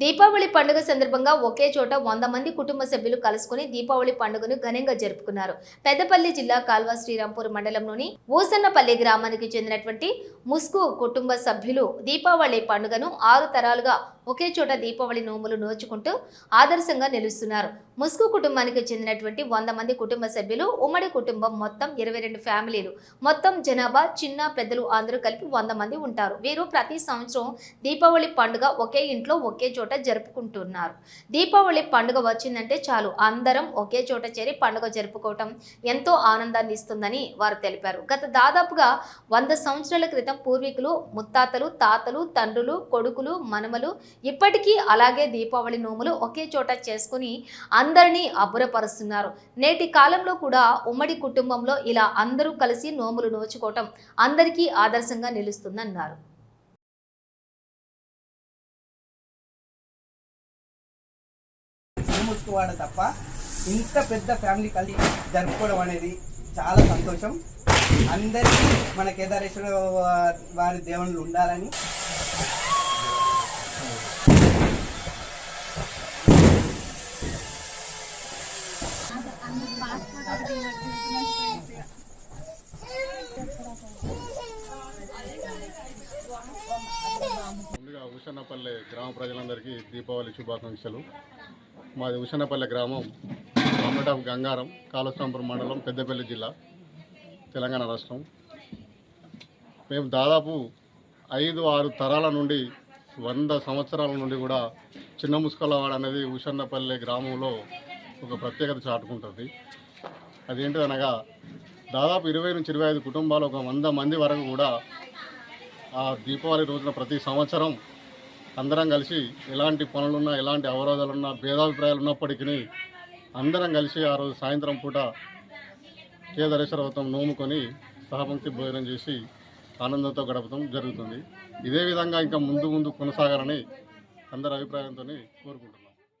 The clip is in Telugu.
దీపావళి పండుగ సందర్భంగా ఒకే చోట వంద మంది కుటుంబ సభ్యులు కలుసుకుని దీపావళి పండుగను ఘనంగా జరుపుకున్నారు. పెద్దపల్లి జిల్లా కాల్వ శ్రీరాంపూర్ మండలంలోని ఊసన్నపల్లి గ్రామానికి చెందినటువంటి ముస్కు కుటుంబ సభ్యులు దీపావళి పండుగను ఆరు తరాలుగా ఒకే చోట దీపావళి నోములు నోచుకుంటూ ఆదర్శంగా నిలుస్తున్నారు. ముస్కు కుటుంబానికి చెందినటువంటి వంద మంది కుటుంబ సభ్యులు ఉమ్మడి కుటుంబం మొత్తం ఇరవై రెండు ఫ్యామిలీలు. మొత్తం జనాభా చిన్న పెద్దలు అందరూ కలిపి వంద మంది ఉంటారు. వీరు ప్రతి సంవత్సరం దీపావళి పండుగ ఒకే ఇంట్లో ఒకే చోట జరుపుకుంటున్నారు. దీపావళి పండుగ వచ్చిందంటే చాలు. అందరం ఒకే చోట చేరి పండుగ జరుపుకోవటం ఎంతో ఆనందాన్ని ఇస్తుందని వారు తెలిపారు. గత దాదాపుగా వంద సంవత్సరాల క్రితం పూర్వీకులు ముత్తాతలు తాతలు తండ్రులు కొడుకులు మనమలు ఇప్పటికీ అలాగే దీపావళి నోములు ఒకే చోట చేసుకుని అందరినీ అబ్బురపరుస్తున్నారు. నేటి కాలంలో కూడా ఉమ్మడి కుటుంబంలో ఇలా అందరూ కలిసి నోములు నోచుకోవటం అందరికీ ఆదర్శంగా నిలుస్తుందన్నారు. మూసుకోవాడ తప్ప ఇంత పెద్ద ఫ్యామిలీ కలిసి జరుపుకోవడం అనేది చాలా సంతోషం. అందరికీ మన కేదారేశ్వర వారి దేవుళ్ళు ఉండాలని. ముందుగా ఉషన్నపల్లె గ్రామ ప్రజలందరికీ దీపావళి శుభాకాంక్షలు. మాది ఉషన్నపల్లె గ్రామం మమ్మటం గంగారం కాళస్వాంపురం మండలం పెద్దపల్లి జిల్లా తెలంగాణ రాష్ట్రం. మేము దాదాపు ఐదు ఆరు తరాల నుండి వంద సంవత్సరాల నుండి కూడా చిన్న ముసుకలవాడ అనేది ఉషన్నపల్లె గ్రామంలో ఒక ప్రత్యేకత చాటుకుంటుంది. అదేంటిదనగా దాదాపు ఇరవై నుంచి ఇరవై ఐదు కుటుంబాలు ఒక వంద మంది వరకు కూడా ఆ దీపావళి రోజున ప్రతి సంవత్సరం అందరం కలిసి ఎలాంటి పనులున్నా ఎలాంటి అవరోధాలున్నా భేదాభిప్రాయాలు ఉన్నప్పటికీ అందరం కలిసి ఆ రోజు సాయంత్రం పూట కేదారేశ్వర వ్రతం నోముకొని సహపంక్తి భోజనం చేసి ఆనందంతో గడపడం జరుగుతుంది. ఇదే విధంగా ఇంకా ముందు ముందు కొనసాగాలని అందరి అభిప్రాయంతో కోరుకుంటున్నాను